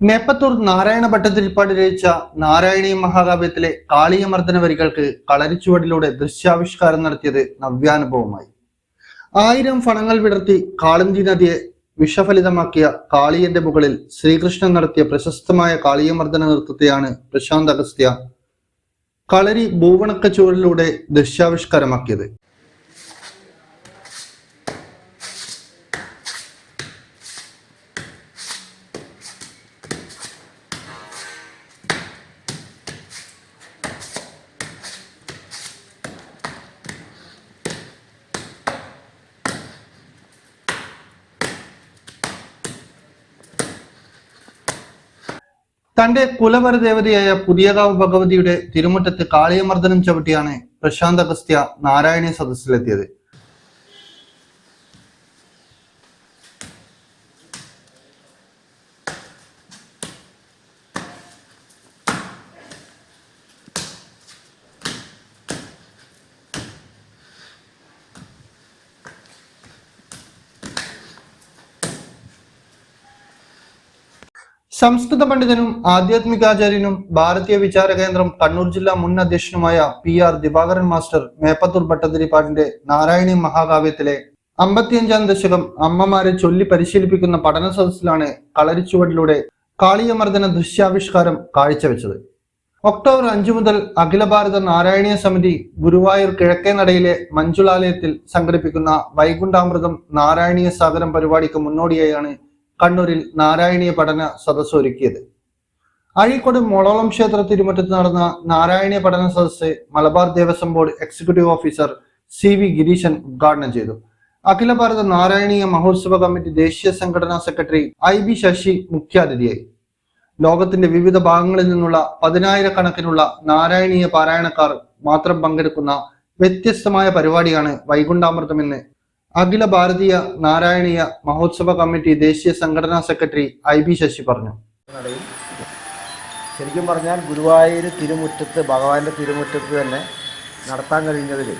നേപ്പത്തൂർ നാരായണ ഭട്ടതിരിപ്പാട് രചിച്ച നാരായണീയ മഹാകാവ്യത്തിലെ കാളിയമർദ്ദന വരികൾക്ക് കളരിച്ചുവടിലൂടെ ദൃശ്യാവിഷ്കാരം നടത്തിയത് നവ്യാനുഭവമായി. ആയിരം ഫണങ്ങൾ വിടർത്തി കാളന്തി നദിയെ വിഷഫലിതമാക്കിയ കാളിയന്റെ മുകളിൽ ശ്രീകൃഷ്ണൻ നടത്തിയ പ്രശസ്തമായ കാളിയമർദ്ദന നൃത്തത്തെയാണ് പ്രശാന്ത് അഗസ്ത്യ കളരി ഭൂവണക്ക ചുവടിലൂടെ ദൃശ്യാവിഷ്കാരമാക്കിയത്. തന്റെ കുലവര ദേവതയായ പുതിയകാവ് ഭഗവതിയുടെ തിരുമുറ്റത്ത് കാളിയമർദ്ദനം ചവിട്ടിയാണ് പ്രശാന്ത് അഗസ്ത്യ നാരായണീയ സദസ്സിലെത്തിയത്. സംസ്കൃത പണ്ഡിതനും ആധ്യാത്മികാചാര്യനും ഭാരതീയ വിചാര കേന്ദ്രം കണ്ണൂർ ജില്ലാ മുൻ അധ്യക്ഷനുമായ P R Divakaran master Meppathur ഭട്ടതിരിപ്പാടിന്റെ Narayani മഹാകാവ്യത്തിലെ അമ്പത്തിയഞ്ചാം ദശകം അമ്മമാരെ ചൊല്ലി പരിശീലിപ്പിക്കുന്ന പഠന സദസ്സിലാണ് കളരിച്ചുവടിലൂടെ കാളിയമർദ്ദന ദൃശ്യാവിഷ്കാരം കാഴ്ചവെച്ചത്. ഒക്ടോബർ അഞ്ചു മുതൽ അഖില ഭാരത നാരായണീയ സമിതി ഗുരുവായൂർ കിഴക്കേ നടയിലെ മഞ്ജുളാലയത്തിൽ സംഘടിപ്പിക്കുന്ന വൈകുണ്ഠാമൃതം നാരായണീയ സാഗരം പരിപാടിക്ക് മുന്നോടിയായാണ് കണ്ണൂരിൽ നാരായണീയ പഠന സദസ് ഒരുക്കിയത്. അഴീക്കോട് മോളോളം ക്ഷേത്ര തിരുമറ്റത്ത് നടന്ന നാരായണീയ പഠന സദസ് Malabar Devaswom board executive officer C V Gireeshan ഉദ്ഘാടനം ചെയ്തു. അഖില ഭാരത നാരായണീയ മഹോത്സവ കമ്മിറ്റി ദേശീയ സംഘടനാ സെക്രട്ടറി ഐ ബി ശശി മുഖ്യാതിഥിയായി. ലോകത്തിന്റെ വിവിധ ഭാഗങ്ങളിൽ നിന്നുള്ള പതിനായിരക്കണക്കിനുള്ള നാരായണീയ പാരായണക്കാർ മാത്രം പങ്കെടുക്കുന്ന വ്യത്യസ്തമായ പരിപാടിയാണ് വൈകുണ്ഠാമൃതമെന്ന് അഖില ഭാരതീയ നാരായണീയ മഹോത്സവ കമ്മിറ്റി ദേശീയ സംഘടനാ സെക്രട്ടറി ഐ ബി ശശി പറഞ്ഞു. ശരിക്കും പറഞ്ഞാൽ ഗുരുവായൂർ തിരുമുറ്റത്ത് ഭഗവാന്റെ തിരുമുറ്റത്ത് തന്നെ നടത്താൻ കഴിഞ്ഞതിൽ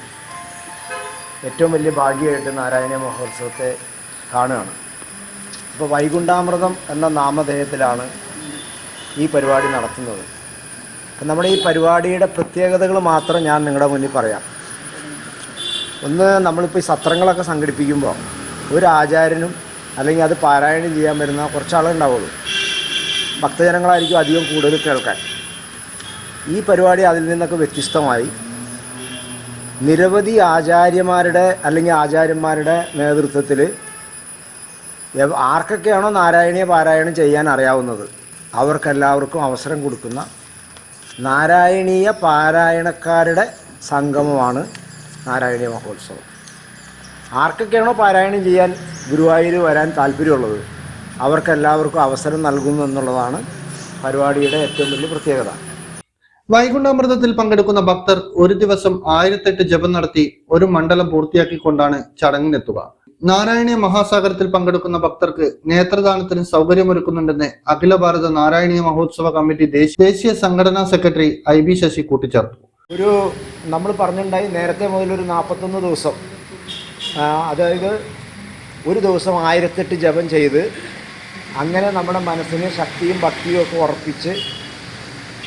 ഏറ്റവും വലിയ ഭാഗ്യമായിട്ട് നാരായണ മഹോത്സവത്തെ കാണുകയാണ്. ഇപ്പോൾ വൈകുണ്ഠാമൃതം എന്ന നാമധേയത്തിലാണ് ഈ പരിപാടി നടത്തുന്നത്. നമ്മുടെ ഈ പരിപാടിയുടെ പ്രത്യേകതകൾ മാത്രം ഞാൻ നിങ്ങളുടെ മുന്നിൽ പറയാം. ഒന്ന് നമ്മളിപ്പോൾ ഈ സത്രങ്ങളൊക്കെ സംഘടിപ്പിക്കുമ്പോൾ ഒരു ആചാര്യനും അല്ലെങ്കിൽ അത് പാരായണം ചെയ്യാൻ വരുന്ന കുറച്ച് ഉണ്ടാവുള്ളൂ ഭക്തജനങ്ങളായിരിക്കും അധികം കൂടുതൽ കേൾക്കാൻ. ഈ പരിപാടി അതിൽ നിന്നൊക്കെ വ്യത്യസ്തമായി നിരവധി ആചാര്യന്മാരുടെ അല്ലെങ്കിൽ ആചാര്യന്മാരുടെ നേതൃത്വത്തിൽ ആർക്കൊക്കെയാണോ നാരായണീയ പാരായണം ചെയ്യാൻ അറിയാവുന്നത് അവർക്കെല്ലാവർക്കും അവസരം കൊടുക്കുന്ന നാരായണീയ പാരായണക്കാരുടെ സംഗമമാണ് നാരായണീയ മഹോത്സവം. ആർക്കൊക്കെയാണോ പാരായണം ചെയ്യാൻ ഗുരുവായൂർ വരാൻ താല്പര്യമുള്ളത്? അവർക്കെല്ലാവർക്കും അവസരം നൽകുന്നു എന്നുള്ളതാണ് പരിപാടിയുടെ ഏറ്റവും വലിയ പ്രത്യേകത. വൈകുണ്ഠാമൃതത്തിൽ പങ്കെടുക്കുന്ന ഭക്തർ ഒരു ദിവസം ആയിരത്തെട്ട് ജപം നടത്തി ഒരു മണ്ഡലം പൂർത്തിയാക്കിക്കൊണ്ടാണ് ചടങ്ങിനെത്തുക. നാരായണീയ മഹാസാഗരത്തിൽ പങ്കെടുക്കുന്ന ഭക്തർക്ക് നേത്രദാനത്തിന് സൗകര്യമൊരുക്കുന്നുണ്ടെന്ന് അഖില ഭാരത നാരായണീയ മഹോത്സവ കമ്മിറ്റി ദേശീയ സംഘടനാ സെക്രട്ടറി ഐ ബി ശശി കൂട്ടിച്ചേർത്തു. ഒരു നമ്മൾ പറഞ്ഞിട്ടുണ്ടായി നേരത്തെ മുതൽ ഒരു നാൽപ്പത്തൊന്ന് ദിവസം. അതായത് ഒരു ദിവസം ആയിരത്തെട്ട് ജപം ചെയ്ത് അങ്ങനെ നമ്മുടെ മനസ്സിന് ശക്തിയും ഭക്തിയും ഒക്കെ ഉറപ്പിച്ച്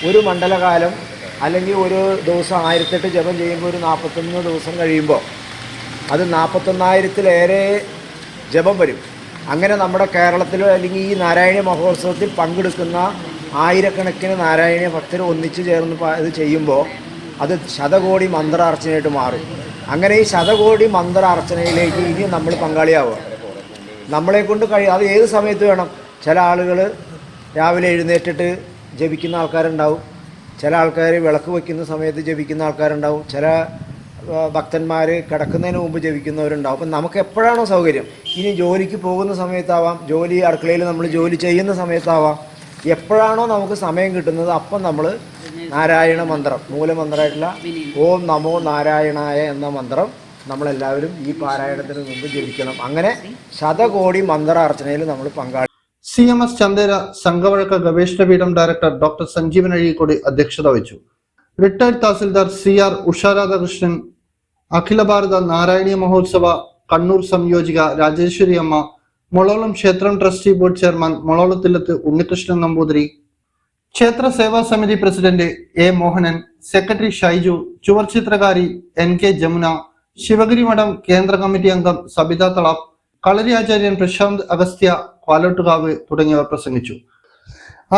ഒരു മണ്ഡലകാലം അല്ലെങ്കിൽ ഒരു ദിവസം ആയിരത്തെട്ട് ജപം ചെയ്യുമ്പോൾ ഒരു നാൽപ്പത്തൊന്ന് ദിവസം കഴിയുമ്പോൾ അത് നാൽപ്പത്തൊന്നായിരത്തിലേറെ ജപം വരും. അങ്ങനെ നമ്മുടെ കേരളത്തിൽ അല്ലെങ്കിൽ ഈ നാരായണ മഹോത്സവത്തിൽ പങ്കെടുക്കുന്ന ആയിരക്കണക്കിന് നാരായണ ഭക്തർ ഒന്നിച്ചു ചേർന്ന് ഇത് ചെയ്യുമ്പോൾ അത് ശതകോടി മന്ത്രാർച്ചനയായിട്ട് മാറും. അങ്ങനെ ഈ ശതകോടി മന്ത്രാർച്ചനയിലേക്ക് ഇനി നമ്മൾ പങ്കാളിയാവുക. നമ്മളെ കൊണ്ട് കഴിയും അത് ഏത് സമയത്ത് വേണം? ചില ആളുകൾ രാവിലെ എഴുന്നേറ്റിട്ട് ജപിക്കുന്ന ആൾക്കാരുണ്ടാവും. ചില ആൾക്കാർ വിളക്ക് വയ്ക്കുന്ന സമയത്ത് ജപിക്കുന്ന ആൾക്കാരുണ്ടാവും. ചില ഭക്തന്മാർ കിടക്കുന്നതിന് മുമ്പ് ജപിക്കുന്നവരുണ്ടാവും. അപ്പം നമുക്ക് എപ്പോഴാണോ സൗകര്യം? ഇനി ജോലിക്ക് പോകുന്ന സമയത്താവാം. ജോലി അടുക്കളയിൽ നമ്മൾ ജോലി ചെയ്യുന്ന സമയത്താവാം. എപ്പോഴാണോ നമുക്ക് സമയം കിട്ടുന്നത് അപ്പം നമ്മൾ നാരായണ മന്ത്രം. മൂലമന്ത്രമായിട്ടുള്ള ഓം നമോ നാരായണായ എന്ന മന്ത്രം നമ്മളെല്ലാവരും ഈ പാരായണത്തിന് മുമ്പ് ജപിക്കണം. അങ്ങനെ ശതകോടി മന്ത്ര അർച്ചനയിൽ നമ്മൾ പങ്കാളി സി എം എസ് ചന്ദേര സംഘവഴക്ക ഗവേഷണ പീഠം ഡയറക്ടർ ഡോക്ടർ സഞ്ജീവൻ അഴീക്കോടി അധ്യക്ഷത വഹിച്ചു. Retired tahsildar C R Usha Radhakrishnan Akhila Bharata നാരായണീയ മഹോത്സവ കണ്ണൂർ സംയോജിക രാജേശ്വരി അമ്മ മൊളോളം ക്ഷേത്രം ട്രസ്റ്റി ബോർഡ് ചെയർമാൻ മുളോളത്തില്ലത്ത് ഉണ്ണികൃഷ്ണൻ നമ്പൂതിരി ക്ഷേത്ര സേവാ സമിതി president A Mohanan secretary Shaiju ചുവർ ചിത്രകാരി എൻ കെ ജമുന ശിവഗിരി മഠം കേന്ദ്ര കമ്മിറ്റി അംഗം സബിത തളാപ്പ് കളരി ആചാര്യൻ പ്രശാന്ത് അഗസ്ത്യ പാലോട്ടുകാവ് തുടങ്ങിയവർ പ്രസംഗിച്ചു.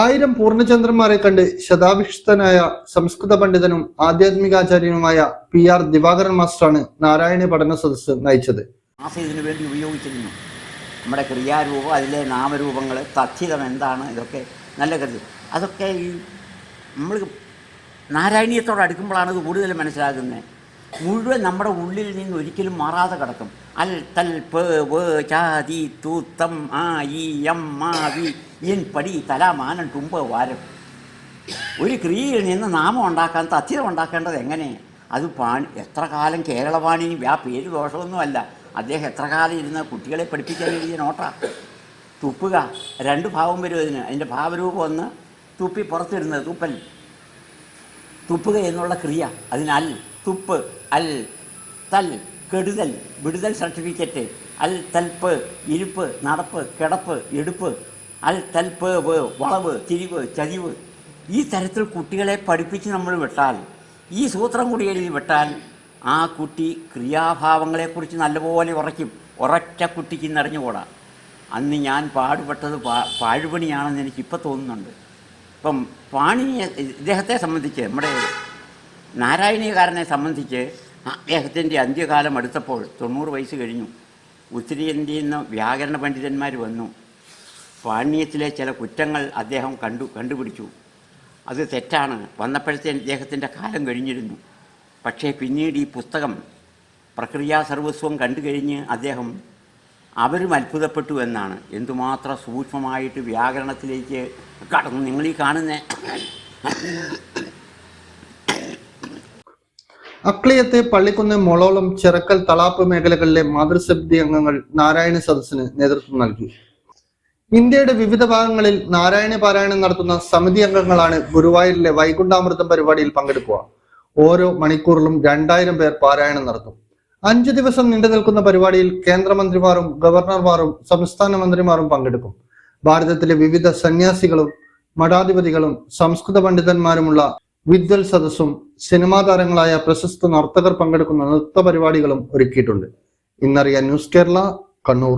ആയിരം പൂർണചന്ദ്രന്മാരെ കണ്ട് ശതാഭിഷ്ഠനായ സംസ്കൃത പണ്ഡിതനും ആധ്യാത്മികാചാര്യനുമായ പി ആർ ദിവാകരൻ മാസ്റ്ററാണ് നാരായണ പഠന സദസ്സ് നയിച്ചത്. വേണ്ടി ഉപയോഗിച്ചിരുന്നു. നമ്മുടെ ക്രിയാരൂപം അതിലെ നാമരൂപങ്ങൾ തഥ്യതം എന്താണ് ഇതൊക്കെ നല്ല കരുത്. അതൊക്കെ ഈ നമ്മൾ നാരായണീയത്തോട് അടുക്കുമ്പോഴാണ് അത് കൂടുതൽ മനസ്സിലാകുന്നത്. മുഴുവൻ നമ്മുടെ ഉള്ളിൽ നിന്ന് ഒരിക്കലും മാറാതെ കിടക്കും. അൽ തൽ പ് ചാതി തൂത്തം ആ ഈ എം മാ വി ഇൻ പടി തല മാനം തുമ്പ് വാരം. ഒരു ക്രിയയിൽ നിന്ന് നാമം ഉണ്ടാക്കാൻ തഥ്യം ഉണ്ടാക്കേണ്ടത് എങ്ങനെ? അത് പാണി എത്ര കാലം കേരളപാണി ആ പേര് ദോഷമൊന്നുമല്ല. അദ്ദേഹം എത്ര കാലം ഇരുന്ന് കുട്ടികളെ പഠിപ്പിക്കാൻ എഴുതിയ നോട്ടാ. തുപ്പുക രണ്ട് ഭാവം വരും അതിന്. അതിന്റെ ഭാവരൂപം ഒന്ന് തുപ്പി പുറത്തിടുന്നത് തുപ്പൽ തുപ്പുക എന്നുള്ള ക്രിയ. അതിനാൽ തുപ്പ് അൽ തൽ കെടുതൽ വിടുതൽ സർട്ടിഫിക്കറ്റ് അൽ തൽപ്പ് ഇരിപ്പ് നടപ്പ് കിടപ്പ് എടുപ്പ് അൽ തൽപ്പ് വളവ് തിരിവ് ചതിവ്. ഈ തരത്തിൽ കുട്ടികളെ പഠിപ്പിച്ച് നമ്മൾ വിട്ടാൽ ഈ സൂത്രം കൂടി എഴുതി വിട്ടാൽ ആ കുട്ടി ക്രിയാഭാവങ്ങളെക്കുറിച്ച് നല്ലപോലെ ഉറയ്ക്കും. ഉറച്ച കുട്ടിക്ക് നിറഞ്ഞുകൂടാ അന്ന് ഞാൻ പാടുപെട്ടത് പാ പാഴുപണിയാണെന്ന് എനിക്കിപ്പോൾ തോന്നുന്നുണ്ട്. ഇപ്പം പാണിനിയെ ഇദ്ദേഹത്തെ സംബന്ധിച്ച് നമ്മുടെ നാരായണീയകാരനെ സംബന്ധിച്ച് അദ്ദേഹത്തിന്റെ അന്ത്യകാലം അടുത്തപ്പോൾ തൊണ്ണൂറ് വയസ്സ് കഴിഞ്ഞു. ഉത്തരേന്ത്യയിൽ നിന്ന് വ്യാകരണ പണ്ഡിതന്മാർ വന്നു. പാണ്യത്തിലെ ചില കുറ്റങ്ങൾ അദ്ദേഹം കണ്ടു കണ്ടുപിടിച്ചു. അത് തെറ്റാണ്. വന്നപ്പോഴത്തേന് അദ്ദേഹത്തിന്റെ കാലം കഴിഞ്ഞിരുന്നു. പക്ഷേ പിന്നീട് ഈ പുസ്തകം പ്രക്രിയാ സർവസ്വം കണ്ടു കഴിഞ്ഞ് അദ്ദേഹം അവരും അത്ഭുതപ്പെട്ടു എന്നാണ്. എന്തുമാത്രം സൂക്ഷ്മമായിട്ട് വ്യാകരണത്തിലേക്ക് കടന്നു. നിങ്ങൾ ഈ കാണുന്ന അക്ലിയത്തെ പള്ളിക്കുന്ന് മൊളോളം ചിറക്കൽ തളാപ്പ് മേഖലകളിലെ മാതൃസമിതി അംഗങ്ങൾ നാരായണ സദസ്സിന് നേതൃത്വം നൽകി. ഇന്ത്യയുടെ വിവിധ ഭാഗങ്ങളിൽ നാരായണ പാരായണം നടത്തുന്ന സമിതി അംഗങ്ങളാണ് ഗുരുവായൂരിലെ വൈകുണ്ഠാമൃതം പരിപാടിയിൽ പങ്കെടുക്കുക. ഓരോ മണിക്കൂറിലും രണ്ടായിരം പേർ പാരായണം നടത്തും. അഞ്ചു ദിവസം നീണ്ടു നിൽക്കുന്ന പരിപാടിയിൽ കേന്ദ്രമന്ത്രിമാരും ഗവർണർമാരും സംസ്ഥാന മന്ത്രിമാരും പങ്കെടുക്കും. ഭാരതത്തിലെ വിവിധ സന്യാസികളും മഠാധിപതികളും സംസ്കൃത പണ്ഡിതന്മാരുമുള്ള വിദ്വൽ സദസ്സും സിനിമാ താരങ്ങളായ പ്രശസ്ത നർത്തകർ പങ്കെടുക്കുന്ന നൃത്ത പരിപാടികളും ഒരുക്കിയിട്ടുണ്ട്. ഇന്നറിയാൻ ന്യൂസ് കേരള കണ്ണൂർ.